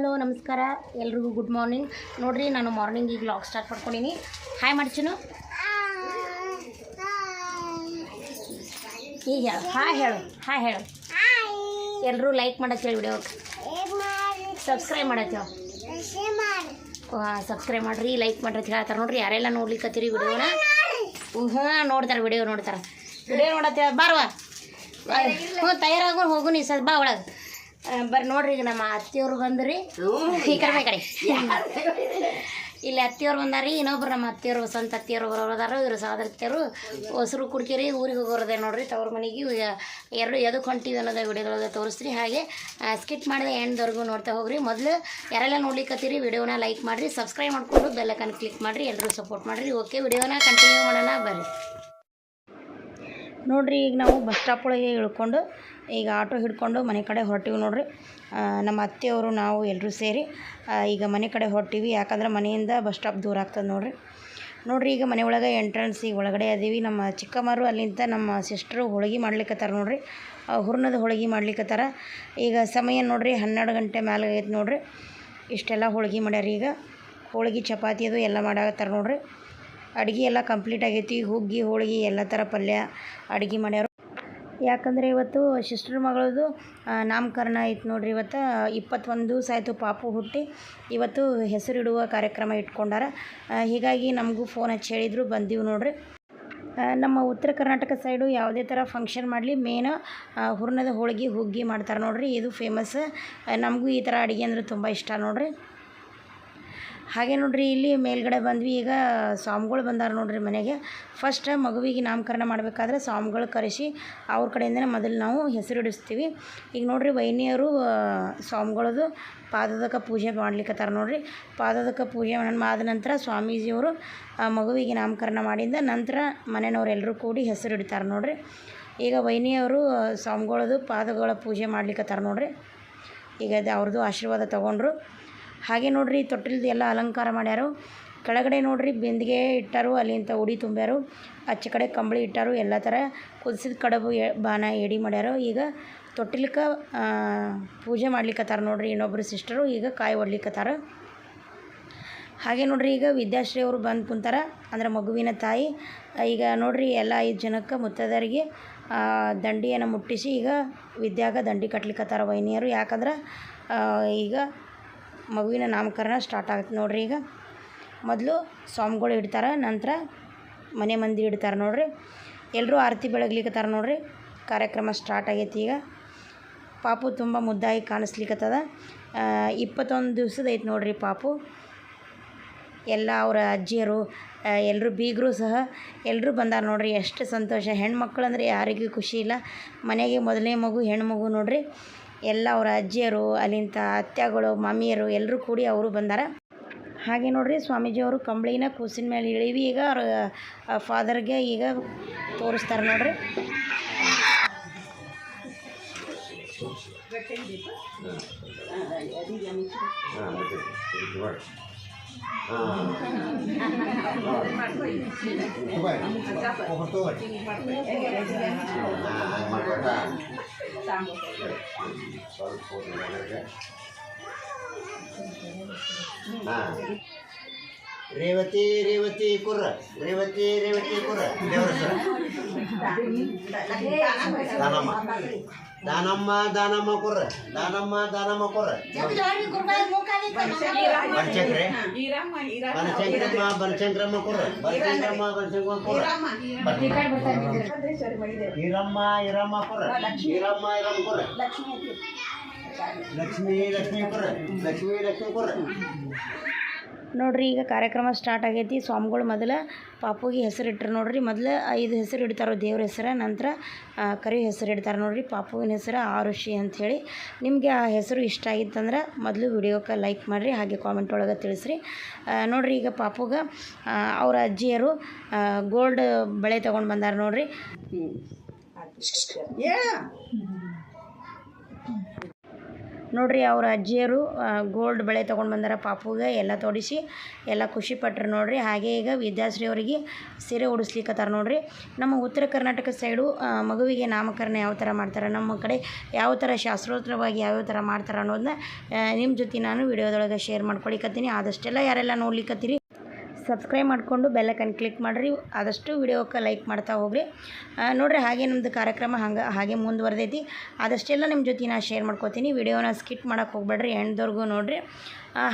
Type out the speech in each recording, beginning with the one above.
Hello, ನಮಸ್ಕಾರ. ಎಲ್ರಿಗೂ good morning ನೋಡ್ರಿ, ನಾನು ಮಾರ್ನಿಂಗ್ ಈಗ ಲಾಗ್ ಸ್ಟಾರ್ಟ್ ಮಾಡ್ಕೊಂಡಿನಿ. ಹಾಯ್ ಮಾಡ್ಚಿನು. ಈಗ ಹೇಳು. ಹಾಯ್ ಹೇಳು. ಹಾಯ್ ಹೇಳು. ಎಲ್ಲರೂ ಲೈಕ್ ಮಾಡತ್ತೇಳಿ ವಿಡಿಯೋಕ್ಕೆ ಸಬ್ಸ್ಕ್ರೈಬ್ ಮಾಡತ್ತೇವ ಸಬ್ಸ್ಕ್ರೈಬ್ ಮಾಡ್ರಿ ಲೈಕ್ ಮಾಡ್ರಿ ಅಂತ ಹೇಳ್ತಾರೆ. ನೋಡ್ರಿ, ಯಾರೆಲ್ಲ ನೋಡ್ಲಿಕ್ಕತ್ತೀರಿ ವಿಡಿಯೋನ ಹಾಂ, ನೋಡ್ತಾರೆ ವಿಡಿಯೋ ನೋಡ್ತಾರೆ. ವಿಡಿಯೋ ನೋಡತ್ತೆ ಬಾರ್ವಾ ಹ್ಞೂ ತಯಾರಾಗೋ ಹೋಗು ನೀ ಸ್ವಲ್ಪ ಬಾ ಒಳಗೆ. ಬರ್ರಿ ನೋಡ್ರಿ ಈಗ ನಮ್ಮ ಅತ್ತಿಯವ್ರು ಬಂದ್ರಿ. ಈ ಕಡೆ ಕಡೆ. ಇಲ್ಲಿ ಅತ್ತಿಯವ್ರು ಬಂದಾರಿ ಇನ್ನೊಬ್ರು ನಮ್ಮ ಅತ್ತಿಯವರು ಸ್ವಂತ ಅತ್ತಿಯವರು ಬರೋದಾರ ಇವರು ಸಹೋದರತ್ತಿಯವರು ಹೊಸರು ಕುಡ್ಕಿರಿ ಊರಿಗೆ ಹೋಗೋರದೇ ನೋಡ್ರಿ ತವ್ರ ಮನೆಗೆ ಈಗ ಎರಡು ಎದಕ್ಕೆ ಹೊಂಟಿವಿ ಅನ್ನೋದ ವಿಡಿಯೋದೊಳಗೆ ತೋರಿಸ್ರಿ. ಹಾಗೆ ಸ್ಕಿಟ್ ಮಾಡಿದ ಎಂಡ್ವರೆಗೂ ನೋಡ್ತಾ ಹೋಗ್ರಿ. ಮೊದಲು ಯಾರೆಲ್ಲ ನೋಡ್ಲಿಕ್ಕತ್ತೀರಿ ವಿಡಿಯೋನ ಲೈಕ್ ಮಾಡಿರಿ ಸಬ್ಸ್ಕ್ರೈಬ್ ಮಾಡ್ಕೊಂಡು ಬೆಲ್ಲೈಕನ್ ಕ್ಲಿಕ್ ಮಾಡಿರಿ ಎಲ್ಲರೂ ಸಪೋರ್ಟ್ ಮಾಡಿರಿ. ಓಕೆ ವಿಡಿಯೋನ ಕಂಟಿನ್ಯೂ ಮಾಡೋಣ ಬರ್ರಿ. ನೋಡ್ರಿ ಈಗ ನಾವು ಬಸ್ ಸ್ಟಾಪ್ ಒಳಗೆ ಇಳ್ಕೊಂಡು ಈಗ ಆಟೋ ಹಿಡ್ಕೊಂಡು ಮನೆ ಕಡೆ ಹೊರಟಿವಿ ನೋಡ್ರಿ. ನಮ್ಮ ಅತ್ತೆಯವರು, ನಾವು ಎಲ್ಲರೂ ಸೇರಿ ಈಗ ಮನೆ ಕಡೆ ಹೊರಟಿವಿ. ಯಾಕಂದ್ರೆ ಮನೆಯಿಂದ ಬಸ್ ಸ್ಟಾಪ್ ದೂರ ಆಗ್ತದೆ ನೋಡ್ರಿ. ನೋಡ್ರಿ, ಈಗ ಮನೆ ಒಳಗೆ ಎಂಟ್ರೆನ್ಸ್, ಈಗ ಒಳಗಡೆ ಅದೀವಿ. ನಮ್ಮ ಚಿಕ್ಕಮ್ಮರು ಅಲ್ಲಿಂದ ನಮ್ಮ ಸಿಸ್ಟ್ರು ಹೋಳಿಗೆ ಮಾಡ್ಲಿಕ್ಕತ್ತಾರ ನೋಡ್ರಿ. ಹುರ್ನದ ಹೋಳಿಗೆ ಮಾಡ್ಲಿಕ್ಕತ್ತಾರ ಈಗ ಸಮಯ ನೋಡ್ರಿ, ಹನ್ನೆರಡು ಗಂಟೆ ಮ್ಯಾಲೆ ಆಗೈತೆ ನೋಡ್ರಿ. ಇಷ್ಟೆಲ್ಲ ಹೋಳಿಗೆ ಮಾಡ್ಯಾರ ಈಗ. ಹೋಳಿಗೆ, ಚಪಾತಿ ಅದು ಎಲ್ಲ ಮಾಡಾಕತ್ತಾರ ನೋಡ್ರಿ. ಅಡುಗೆ ಎಲ್ಲ ಕಂಪ್ಲೀಟ್ ಆಗೈತಿ. ಹುಗ್ಗಿ, ಹೋಳಿಗೆ ಎಲ್ಲ ಥರ ಪಲ್ಯ ಅಡುಗೆ ಮಾಡ್ಯಾರ. ಯಾಕಂದರೆ ಇವತ್ತು ಸಿಸ್ಟರ್ ಮಗಳದು ನಾಮಕರಣ ಐತೆ ನೋಡ್ರಿ ಇವತ್ತು. ಇಪ್ಪತ್ತೊಂದು ದಿವಸ ಆಯಿತು ಪಾಪು ಹುಟ್ಟಿ ಇವತ್ತು ಹೆಸರಿಡುವ ಕಾರ್ಯಕ್ರಮ ಇಟ್ಕೊಂಡಾರ. ಹೀಗಾಗಿ ನಮಗೂ ಫೋನ್ ಹಚ್ಚಿ ಹೇಳಿದ್ರು, ಬಂದೀವಿ ನೋಡ್ರಿ. ನಮ್ಮ ಉತ್ತರ ಕರ್ನಾಟಕ ಸೈಡು ಯಾವುದೇ ಥರ ಫಂಕ್ಷನ್ ಮಾಡಲಿ ಮೇನ ಹೂರ್ಣದ ಹೋಳಿಗೆ, ಹುಗ್ಗಿ ಮಾಡ್ತಾರೆ ನೋಡ್ರಿ. ಇದು ಫೇಮಸ್ ನಮಗೂ ಈ ಥರ ಅಡುಗೆ ಅಂದ್ರೆ ತುಂಬ ಇಷ್ಟ ನೋಡ್ರಿ. ಹಾಗೆ ನೋಡ್ರಿ, ಇಲ್ಲಿ ಮೇಲ್ಗಡೆ ಬಂದ್ವಿ. ಈಗ ಸ್ವಾಮಿಗಳು ಬಂದಾರ ನೋಡ್ರಿ ಮನೆಗೆ. ಫಸ್ಟ್ ಮಗುವಿಗೆ ನಾಮಕರಣ ಮಾಡಬೇಕಾದ್ರೆ ಸ್ವಾಮಿಗಳು ಕರೆಸಿ ಅವ್ರ ಕಡೆಯಿಂದನೇ ಮೊದಲು ನಾವು ಹೆಸರಿಡಿಸ್ತೀವಿ ಈಗ ನೋಡ್ರಿ, ವೈನಿಯರು ಸ್ವಾಮಿಗಳದು ಪಾದದಕ ಪೂಜೆ ಮಾಡ್ಲಿಕ್ಕತ್ತಾರ ನೋಡ್ರಿ. ಪಾದದಕ ಪೂಜೆ ಆದ ನಂತರ ಸ್ವಾಮೀಜಿಯವರು ಮಗುವಿಗೆ ನಾಮಕರಣ ಮಾಡಿದ ನಂತರ ಮನೆಯವ್ರೆಲ್ಲರೂ ಕೂಡಿ ಹೆಸರಿಡ್ತಾರೆ ನೋಡ್ರಿ. ಈಗ ವೈನಿಯವರು ಸ್ವಾಮಿಗಳದು ಪಾದಗಳ ಪೂಜೆ ಮಾಡ್ಲಿಕ್ಕತ್ತಾರ ನೋಡ್ರಿ. ಈಗ ಅದು ಅವ್ರದ್ದು ಆಶೀರ್ವಾದ ತಗೊಂಡ್ರು. ಹಾಗೆ ನೋಡ್ರಿ ತೊಟ್ಟಿಲ್ದು ಎಲ್ಲ ಅಲಂಕಾರ ಮಾಡ್ಯಾರು. ಕೆಳಗಡೆ ನೋಡ್ರಿ, ಬಿಂದಿಗೆ ಇಟ್ಟಾರು ಅಲ್ಲಿಂತ ಉಡಿ ತುಂಬ್ಯಾರು. ಆಚೆ ಕಡೆ ಕಂಬಳಿ ಇಟ್ಟಾರು, ಎಲ್ಲ ಥರ. ಕುದಿಸಿದ ಕಡಬು ಬಾನ ಎಡಿ ಮಾಡ್ಯಾರು. ಈಗ ತೊಟ್ಟಿಲ್ಕ ಪೂಜೆ ಮಾಡ್ಲಿಕ್ಕತ್ತಾರ ನೋಡ್ರಿ ಇನ್ನೊಬ್ರು ಸಿಸ್ಟರು, ಈಗ ಕಾಯಿ ಒಡ್ಲಿಕ್ಕತ್ತಾರ ಹಾಗೆ ನೋಡ್ರಿ, ಈಗ ವಿದ್ಯಾಶ್ರೀ ಅವರು ಬಂದು ಕುಂತಾರ, ಅಂದ್ರೆ ಮಗುವಿನ ತಾಯಿ. ಈಗ ನೋಡ್ರಿ, ಎಲ್ಲ ಐದು ಜನಕ್ಕೆ ಮುತ್ತದರಿಗೆ ದಂಡಿಯನ್ನು ಮುಟ್ಟಿಸಿ ಈಗ ವಿದ್ಯಾಗ ದಂಡಿ ಕಟ್ಲಿಕ್ಕತ್ತಾರ ವೈನಿಯರು. ಯಾಕಂದ್ರೆ ಈಗ ಮಗುವಿನ ನಾಮಕರಣ ಸ್ಟಾರ್ಟ್ ಆಗುತ್ತೆ. ನೋಡ್ರಿ ಈಗ ಮೊದಲು ಸ್ವಾಮಿಗಳು ಇಡ್ತಾರೆ, ನಂತರ ಮನೆ ಮಂದಿ ಇಡ್ತಾರೆ ನೋಡ್ರಿ. ಎಲ್ಲರೂ ಆರತಿ ಬೆಳಗ್ಲಿಕ್ಕತ್ತಾರ ನೋಡ್ರಿ. ಕಾರ್ಯಕ್ರಮ ಸ್ಟಾರ್ಟ್ ಆಗೈತಿ ಈಗ. ಪಾಪು ತುಂಬ ಮುದ್ದಾಗಿ ಕಾಣಿಸ್ಲಿಕ್ಕತ್ತದ ಇಪ್ಪತ್ತೊಂದು ದಿವ್ಸದ ಐತೆ ನೋಡ್ರಿ ಪಾಪು. ಎಲ್ಲ ಅವರ ಅಜ್ಜಿಯರು ಎಲ್ಲರೂ ಬೀಗರು ಸಹ ಎಲ್ಲರೂ ಬಂದಾರ ನೋಡ್ರಿ. ಎಷ್ಟು ಸಂತೋಷ. ಹೆಣ್ಮಕ್ಳು ಅಂದರೆ ಯಾರಿಗೂ ಖುಷಿ ಇಲ್ಲ. ಮನೆಗೆ ಮೊದಲನೇ ಮಗು, ಹೆಣ್ಮಗು ನೋಡ್ರಿ. ಎಲ್ಲ ಅವ್ರ ಅಜ್ಜಿಯರು, ಅಲ್ಲಿಂತ ಅತ್ತೆಗಳು, ಮಮ್ಮಿಯರು ಎಲ್ಲರೂ ಕೂಡಿ ಅವರು ಬಂದಾರ. ಹಾಗೆ ನೋಡ್ರಿ ಸ್ವಾಮೀಜಿಯವರು ಕಂಬಳಿನ ಕೂಸಿನ ಮೇಲೆ ಇಳಿವಿ. ಈಗ ಅವ್ರ ಫಾದರ್ಗೆ ಈಗ ತೋರಿಸ್ತಾರೆ ನೋಡ್ರಿ. ಹಾಂ ಮತ್ತೆ ಇದು ಮಾಡಿ ಹಾಂ ರೇವತಿ ರೇವತಿ ಕುರ್ರ ರೇವತಿ ರೇವತಿ ಕುರ್ರ ದೇವರ ಸರ್ ದಾನಮ್ಮ ದಾನಮ್ಮ ದಾನಮ್ಮ ಕುರ್ರ ದಾನಮ್ಮ ದಾನಮ್ಮ ಕುರ್ರ ಬನಶಂಕ್ರೆ ಬನಶಂಕ್ರಮ್ಮ ಬನಶಂಕ್ರಮ್ಮ ಕುರ್ರ ಬನಶಂಕ್ರಮ್ಮ ಬನಶಂಕ್ರಮ್ಮ ಕುರ್ರ ಈರಮ್ಮ ಈರಮ್ಮ ಕುರ್ರ ಈರಮ್ಮ ಈರಮ್ಮ ಕುರ್ರ ಲಕ್ಷ್ಮೀ ಲಕ್ಷ್ಮೀ ಕುರ್ರ ಲಕ್ಷ್ಮೀ ಲಕ್ಷ್ಮೀ ಕುರ್ರ ನೋಡ್ರಿ ಈಗ ಕಾರ್ಯಕ್ರಮ ಸ್ಟಾರ್ಟ್ ಆಗೈತಿ ಸ್ವಾಮಿಗಳು ಮೊದಲು ಪಾಪುಗೆ ಹೆಸರು ಇಟ್ಟರು ನೋಡ್ರಿ ಮೊದಲು ಐದು ಹೆಸರು ಇಡ್ತಾರೋ ದೇವ್ರ ಹೆಸರು ನಂತರ ಕರಿ ಹೆಸರು ಇಡ್ತಾರೆ ನೋಡ್ರಿ ಪಾಪುವಿನ ಹೆಸರು ಆರುಷಿ ಅಂಥೇಳಿ ನಿಮಗೆ ಆ ಹೆಸರು ಇಷ್ಟ ಆಗಿತ್ತಂದ್ರೆ ಮೊದಲು ವಿಡಿಯೋಕ್ಕೆ ಲೈಕ್ ಮಾಡಿರಿ ಹಾಗೆ ಕಾಮೆಂಟ್ ಒಳಗೆ ತಿಳಿಸ್ರಿ ನೋಡ್ರಿ ಈಗ ಪಾಪುಗೆ ಅವ್ರ ಅಜ್ಜಿಯರು ಗೋಲ್ಡ್ ಬಳೆ ತೊಗೊಂಡು ಬಂದಾರ ನೋಡ್ರಿ ನೋಡ್ರಿ ಅವ್ರ ಅಜ್ಜಿಯರು ಗೋಲ್ಡ್ ಬಳೆ ತೊಗೊಂಡು ಬಂದಾರ ಪಾಪುಗೆ, ಎಲ್ಲ ತೊಡಿಸಿ, ಎಲ್ಲ ಖುಷಿ ಪಟ್ರು ನೋಡ್ರಿ. ಹಾಗೆ ಈಗ ವಿದ್ಯಾಶ್ರೀ ಅವರಿಗೆ ಸೀರೆ ಉಡಿಸ್ಲಿಕ್ಕತ್ತಾರ ನೋಡ್ರಿ. ನಮ್ಮ ಉತ್ತರ ಕರ್ನಾಟಕ ಸೈಡು ಮಗುವಿಗೆ ನಾಮಕರಣ ಯಾವ ಥರ ಮಾಡ್ತಾರೆ, ನಮ್ಮ ಕಡೆ ಯಾವ ಥರ ಶಾಸ್ತ್ರೋತ್ತರವಾಗಿ ಯಾವ್ಯಾವ ಥರ ಮಾಡ್ತಾರೆ ಅನ್ನೋದನ್ನ ನಿಮ್ಮ ಜೊತೆ ನಾನು ವಿಡಿಯೋದೊಳಗೆ ಶೇರ್ ಮಾಡ್ಕೊಳಿಕತ್ತೀನಿ. ಆದಷ್ಟೆಲ್ಲ ಯಾರೆಲ್ಲ ನೋಡ್ಲಿಕ್ಕತ್ತೀರಿ ಸಬ್ಸ್ಕ್ರೈಬ್ ಮಾಡಿಕೊಂಡು ಬೆಲ್ಲೈಕನ್ ಕ್ಲಿಕ್ ಮಾಡಿರಿ. ಆದಷ್ಟು ವಿಡಿಯೋಕ್ಕೆ ಲೈಕ್ ಮಾಡ್ತಾ ಹೋಗ್ರಿ. ನೋಡ್ರಿ ಹಾಗೆ ನಮ್ಮದು ಕಾರ್ಯಕ್ರಮ ಹಂಗೆ, ಹಾಗೆ ಮುಂದುವರೆದೈತಿ. ಆದಷ್ಟೆಲ್ಲ ನಿಮ್ಮ ಜೊತೆ ನಾನು ಶೇರ್ ಮಾಡ್ಕೋತೀನಿ. ವಿಡಿಯೋನ ಸ್ಕಿಟ್ ಮಾಡೋಕ್ಕೆ ಹೋಗ್ಬೇಡ್ರಿ ಎಂಡ್ದವ್ರಿಗೂ ನೋಡಿರಿ.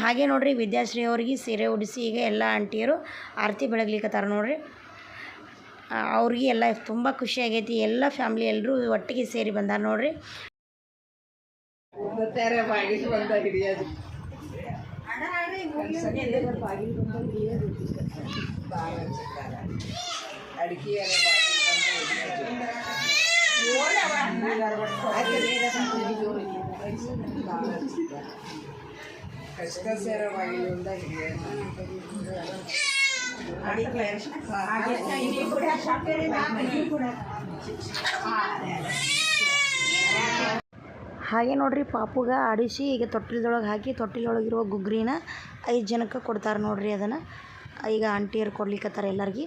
ಹಾಗೆ ನೋಡ್ರಿ ವಿದ್ಯಾಶ್ರೀ ಅವ್ರಿಗೆ ಸೀರೆ ಉಡಿಸಿ ಈಗ ಎಲ್ಲ ಆಂಟಿಯರು ಆರತಿ ಬೆಳಗ್ಲಿಕ್ಕತ್ತಾರ ನೋಡಿರಿ. ಅವ್ರಿಗೆ ಎಲ್ಲ ತುಂಬ ಖುಷಿ ಆಗೈತಿ. ಎಲ್ಲ ಫ್ಯಾಮ್ಲಿ ಎಲ್ಲರೂ ಒಟ್ಟಿಗೆ ಸೇರಿ ಬಂದಾರ ನೋಡ್ರಿ. ತೆರೆ ಬಾಗಿಲು ಬಂದ ಹಿಡಿಯೋದು ಅಡಿಕೆ ಕಷ್ಟ ಸೇರ ಬಾಗಿಲಿಂದ ಹಿಡಿಯೋದು ಹಾಗೆ ನೋಡ್ರಿ ಪಾಪುಗ ಆಡಿಸಿ ಈಗ ತೊಟ್ಟಿಲದೊಳಗೆ ಹಾಕಿ ತೊಟ್ಟಿಲೊಳಗಿರುವ ಗುಗ್ರಿನ ಐದು ಜನಕ್ಕೆ ಕೊಡ್ತಾರೆ ನೋಡ್ರಿ ಅದನ್ನು. ಈಗ ಆಂಟಿಯರು ಕೊಡ್ಲಿಕ್ಕತ್ತಾರ ಎಲ್ಲರಿಗೆ.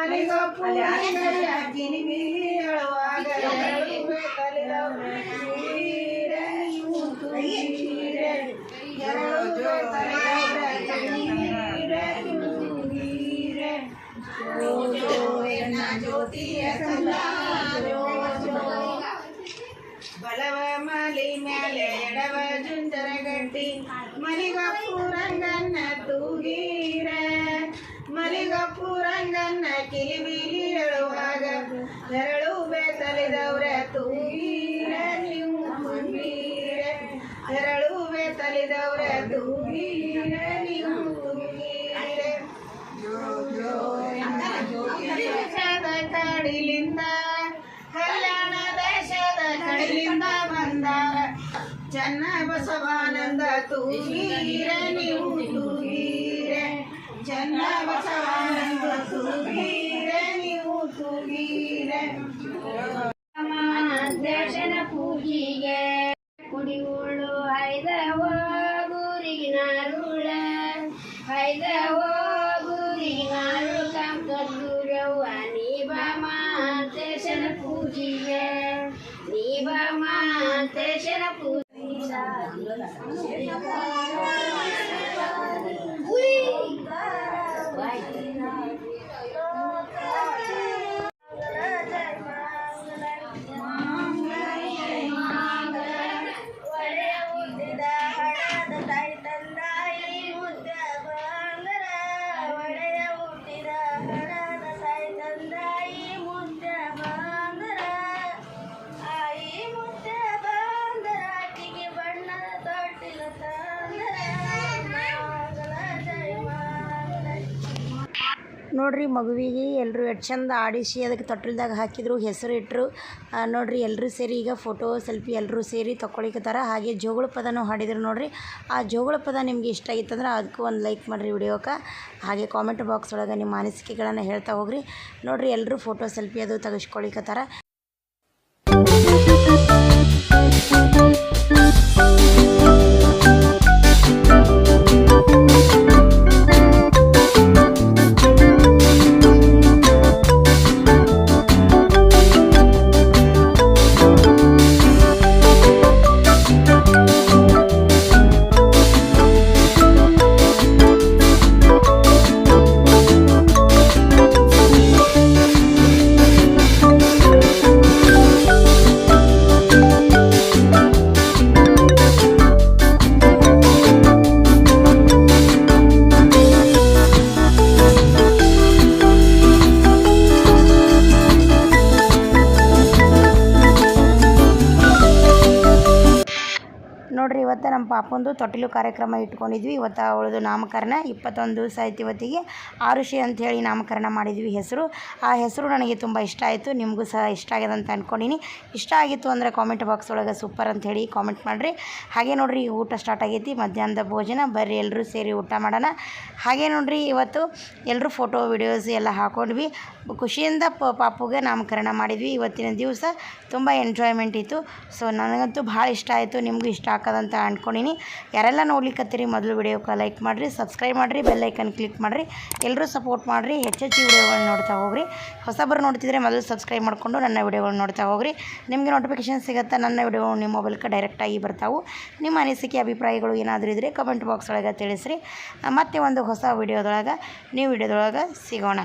ಮಲಿಗಪ್ಪು ಮಂಗನ ಗಿರಿಗಿರಿ ಅಳುವಾಗ ಕಲಿದವ್ರೆ ನೆರಳು ತಲಿದವ್ರೆ ತೂಗೀರ ನೀವು ತೂಗೀರ ನೆರಳು ಬೇತಲಿದವ್ರ ತೂಗೀರ ನೀವು ತೂಗೀರ ದೇಶದ ಕಡಿಲಿಂದ, ಕಲ್ಯಾಣ ದೇಶದ ಕಡಿಲಿಂದ ಬಂದಾರ. ಚೆನ್ನ ಬಸವಾನಂದ ತೂಗೀರ ನೀವು ತೂಗೀರ ಚೆನ್ನ ಬಸವಾನಂದ ತೂಗೀರ ನೀವು ತೂಗೀರ ದೇಶನ ಪೂಜಿಗೆ ಕುಡಿಯುಳು ಐದವ ಗುರಿಗಿನಾರುಳ ಐದವ ಗುರಿಗಿನಾರು ಕಂಕೂರವ್ವ ನೀಬ ಮಾತೇಶನ ಪೂಜಿಗೆ ನೀಬ ಮಾತೇಶನ ನೋಡ್ರಿ ಮಗುವಿಗೆ ಎಲ್ಲರೂ ಎಷ್ಟು ಚಂದ ಆಡಿಸಿ ಅದಕ್ಕೆ ತೊಟ್ಟಿಲ್ದಾಗ ಹಾಕಿದ್ರು, ಹೆಸರು ಇಟ್ಟರು ನೋಡ್ರಿ ಎಲ್ಲರೂ ಸೇರಿ ಈಗ ಫೋಟೋ ಸೆಲ್ಫಿ ಎಲ್ಲರೂ ಸೇರಿ ತೊಗೊಳಿಕತ್ತಾರ ಹಾಗೆ ಜೋಗಳ ಪದನೂ ಹಾಡಿದ್ರು ನೋಡ್ರಿ. ಆ ಜೋಗಳ ಪದ ನಿಮ್ಗೆ ಇಷ್ಟ ಆಗಿತ್ತಂದ್ರೆ ಅದಕ್ಕೂ ಒಂದು ಲೈಕ್ ಮಾಡಿರಿ ವಿಡಿಯೋಕ್ಕೆ ಹಾಗೆ ಕಾಮೆಂಟ್ ಬಾಕ್ಸ್ ಒಳಗೆ ನಿಮ್ಮ ಅನಿಸಿಕೆಗಳನ್ನು ಹೇಳ್ತಾ ಹೋಗ್ರಿ. ನೋಡ್ರಿ ಎಲ್ಲರೂ ಫೋಟೋ ಸೆಲ್ಫಿ ಅದು ತೆಗೆಸ್ಕೊಳಿಕತ್ತಾರ. ಪಾಪಂದು ತೊಟ್ಟಿಲು ಕಾರ್ಯಕ್ರಮ ಇಟ್ಕೊಂಡಿದ್ವಿ. ಇವತ್ತು ಅವಳದು ನಾಮಕರಣ ಇಪ್ಪತ್ತೊಂದು ದಿವಸ ಆಯ್ತು ಇವತ್ತಿಗೆ. ಆರುಷಿ ಅಂಥೇಳಿ ನಾಮಕರಣ ಮಾಡಿದ್ವಿ ಹೆಸರು. ಆ ಹೆಸರು ನನಗೆ ತುಂಬ ಇಷ್ಟ ಆಯಿತು. ನಿಮಗೂ ಸಹ ಇಷ್ಟ ಆಗ್ಯದ ಅಂತ ಅಂದ್ಕೊಂಡಿನಿ ಇಷ್ಟ ಆಗಿತ್ತು ಅಂದರೆ ಕಾಮೆಂಟ್ ಬಾಕ್ಸ್ ಒಳಗೆ ಸೂಪರ್ ಅಂಥೇಳಿ ಕಾಮೆಂಟ್ ಮಾಡಿರಿ. ಹಾಗೆ ನೋಡ್ರಿ ಊಟ ಸ್ಟಾರ್ಟ್ ಆಗೈತಿ. ಮಧ್ಯಾಹ್ನದ ಭೋಜನ. ಬರ್ರಿ ಎಲ್ಲರೂ ಸೇರಿ ಊಟ ಮಾಡೋಣ. ಹಾಗೆ ನೋಡ್ರಿ, ಇವತ್ತು ಎಲ್ಲರೂ ಫೋಟೋ ವಿಡಿಯೋಸ್ ಎಲ್ಲ ಹಾಕೊಂಡ್ವಿ. ಖುಷಿಯಿಂದ ಪಾಪುಗೆ ನಾಮಕರಣ ಮಾಡಿದ್ವಿ. ಇವತ್ತಿನ ದಿವಸ ತುಂಬ ಎಂಜಾಯ್ಮೆಂಟ್ ಇತ್ತು. ಸೊ ನನಗಂತೂ ಭಾಳ ಇಷ್ಟ ಆಯಿತು. ನಿಮಗೂ ಇಷ್ಟ ಆಗೋದಂತ ಅಂದ್ಕೊಂಡಿನಿ ಯಾರೆಲ್ಲ ನೋಡ್ಲಿಕ್ಕತ್ತೀರಿ ಮೊದಲು ವಿಡಿಯೋಕ್ಕೆ ಲೈಕ್ ಮಾಡಿರಿ ಸಬ್ಸ್ಕ್ರೈಬ್ ಮಾಡಿರಿ ಬೆಲ್ ಐಕನ್ ಕ್ಲಿಕ್ ಮಾಡಿರಿ. ಎಲ್ಲರೂ ಸಪೋರ್ಟ್ ಮಾಡಿರಿ ಹೆಚ್ಚೆಚ್ಚು ವಿಡಿಯೋಗಳನ್ನ ನೋಡ್ತಾ ಹೋಗ್ರಿ. ಹೊಸಬರು ನೋಡ್ತಿದ್ರೆ ಮೊದಲು ಸಬ್ಸ್ಕ್ರೈಬ್ ಮಾಡಿಕೊಂಡು ನನ್ನ ವಿಡಿಯೋಗಳನ್ನ ನೋಡ್ತಾ ಹೋಗ್ರಿ. ನಿಮಗೆ ನೋಟಿಫಿಕೇಶನ್ ಸಿಗುತ್ತೆ, ನನ್ನ ವಿಡಿಯೋ ನಿಮ್ಮ ಮೊಬೈಲ್ಗೆ ಡೈರೆಕ್ಟಾಗಿ ಬರ್ತಾವೆ. ನಿಮ್ಮ ಅನಿಸಿಕೆ, ಅಭಿಪ್ರಾಯಗಳು ಏನಾದರೂ ಇದ್ದರೆ ಕಮೆಂಟ್ ಬಾಕ್ಸ್ ಒಳಗೆ ತಿಳಿಸ್ರಿ. ಮತ್ತೆ ಒಂದು ಹೊಸ ವಿಡಿಯೋದೊಳಗೆ ನೀವು ವಿಡಿಯೋದೊಳಗೆ ಸಿಗೋಣ.